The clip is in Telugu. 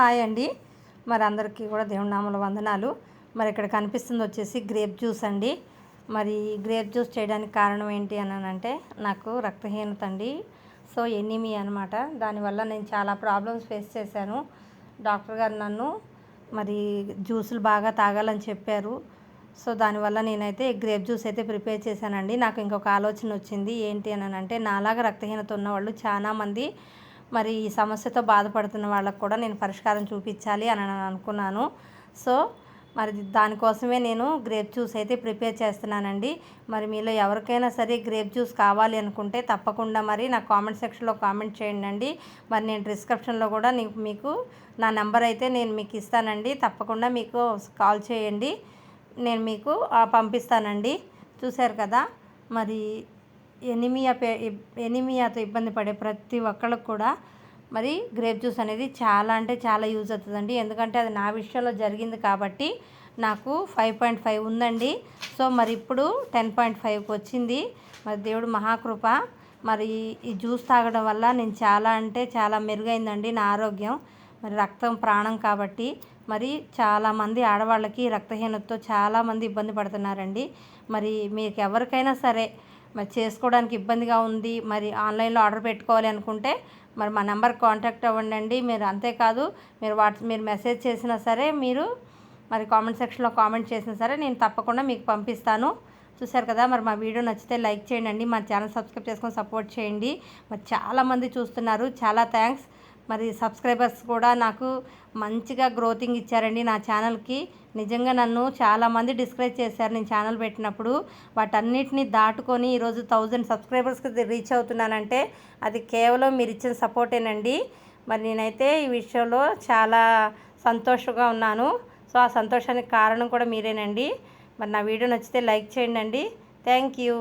హాయ్ అండి. మరి అందరికీ కూడా దేవుడి నామల వందనాలు. మరి ఇక్కడ కనిపిస్తుంది వచ్చేసి గ్రేప్ జ్యూస్ అండి. మరి గ్రేప్ జ్యూస్ చేయడానికి కారణం ఏంటి అని అంటే నాకు రక్తహీనత అండి. సో ఎనిమి అనమాట దానివల్ల నేను చాలా ప్రాబ్లమ్స్ ఫేస్ చేశాను. డాక్టర్ గారు నన్ను మరి జ్యూసులు బాగా తాగాలని చెప్పారు. సో దానివల్ల నేనైతే గ్రేప్ జ్యూస్ అయితే ప్రిపేర్ చేశానండి. నాకు ఇంకొక ఆలోచన వచ్చింది. ఏంటి అని అంటే నాలాగా రక్తహీనత ఉన్న వాళ్ళు చాలామంది మరి ఈ సమస్యతో బాధపడుతున్న వాళ్ళకు కూడా నేను పరిష్కారం చూపించాలి అని నేను అనుకున్నాను. సో మరి దానికోసమే నేను గ్రేప్ జ్యూస్ అయితే ప్రిపేర్ చేస్తున్నానండి. మరి మీలో ఎవరికైనా సరే గ్రేప్ జ్యూస్ కావాలి అనుకుంటే తప్పకుండా మరి నా కామెంట్ సెక్షన్లో కామెంట్ చేయండి అండి మరి నేను డిస్క్రిప్షన్లో కూడా మీకు నా నెంబర్ అయితే నేను మీకు ఇస్తానండి. తప్పకుండా మీకు కాల్ చేయండి. నేను మీకు పంపిస్తానండి. చూశారు కదా? మరి ఎనిమియా పే ఎనిమియాతో ఇబ్బంది పడే ప్రతి ఒక్కళ్ళకు కూడా మరి గ్రేప్ జ్యూస్ అనేది చాలా అంటే చాలా యూజ్ అవుతుందండి. ఎందుకంటే అది నా విషయంలో జరిగింది కాబట్టి నాకు ఫైవ్ పాయింట్ ఫైవ్ ఉందండి. సో మరి ఇప్పుడు టెన్ పాయింట్ ఫైవ్కి వచ్చింది. మరి దేవుడు మహాకృప. మరి ఈ జ్యూస్ తాగడం వల్ల నేను చాలా అంటే చాలా మెరుగైందండి నా ఆరోగ్యం. మరి రక్తం ప్రాణం కాబట్టి మరి చాలామంది ఆడవాళ్ళకి రక్తహీనతతో చాలామంది ఇబ్బంది పడుతున్నారండి. మరి మీకు ఎవరికైనా సరే మరి చేసుకోవడానికి ఇబ్బందిగా ఉంది. మరి ఆన్లైన్లో ఆర్డర్ పెట్టుకోవాలి అనుకుంటే మరి మా నెంబర్ కాంటాక్ట్ అవ్వండి మీరు అంతేకాదు మీరు వాట్స్ మీరు మెసేజ్ చేసినా సరే మీరు మరి కామెంట్ సెక్షన్లో కామెంట్ చేసినా సరే నేను తప్పకుండా మీకు పంపిస్తాను. చూశారు కదా మరి మా వీడియో నచ్చితే లైక్ చేయండి. మా ఛానల్ సబ్స్క్రైబ్ చేసుకొని సపోర్ట్ చేయండి. మరి చాలామంది చూస్తున్నారు. చాలా థ్యాంక్స్. మరి సబ్స్క్రైబర్స్ కూడా నాకు మంచిగా గ్రోతింగ్ ఇచ్చారండి నా ఛానల్కి. నిజంగా నన్ను చాలామంది డిస్కరేజ్ చేశారు నేను ఛానల్ పెట్టినప్పుడు. వాటన్నిటిని దాటుకొని ఈరోజు థౌజండ్ సబ్స్క్రైబర్స్కి రీచ్ అవుతున్నానంటే అది కేవలం మీరు ఇచ్చిన సపోర్టేనండి. మరి నేనైతే ఈ విషయంలో చాలా సంతోషంగా ఉన్నాను. సో ఆ సంతోషానికి కారణం కూడా మీరేనండి. మరి నా వీడియో నచ్చితే లైక్ చేయండి థ్యాంక్ యూ.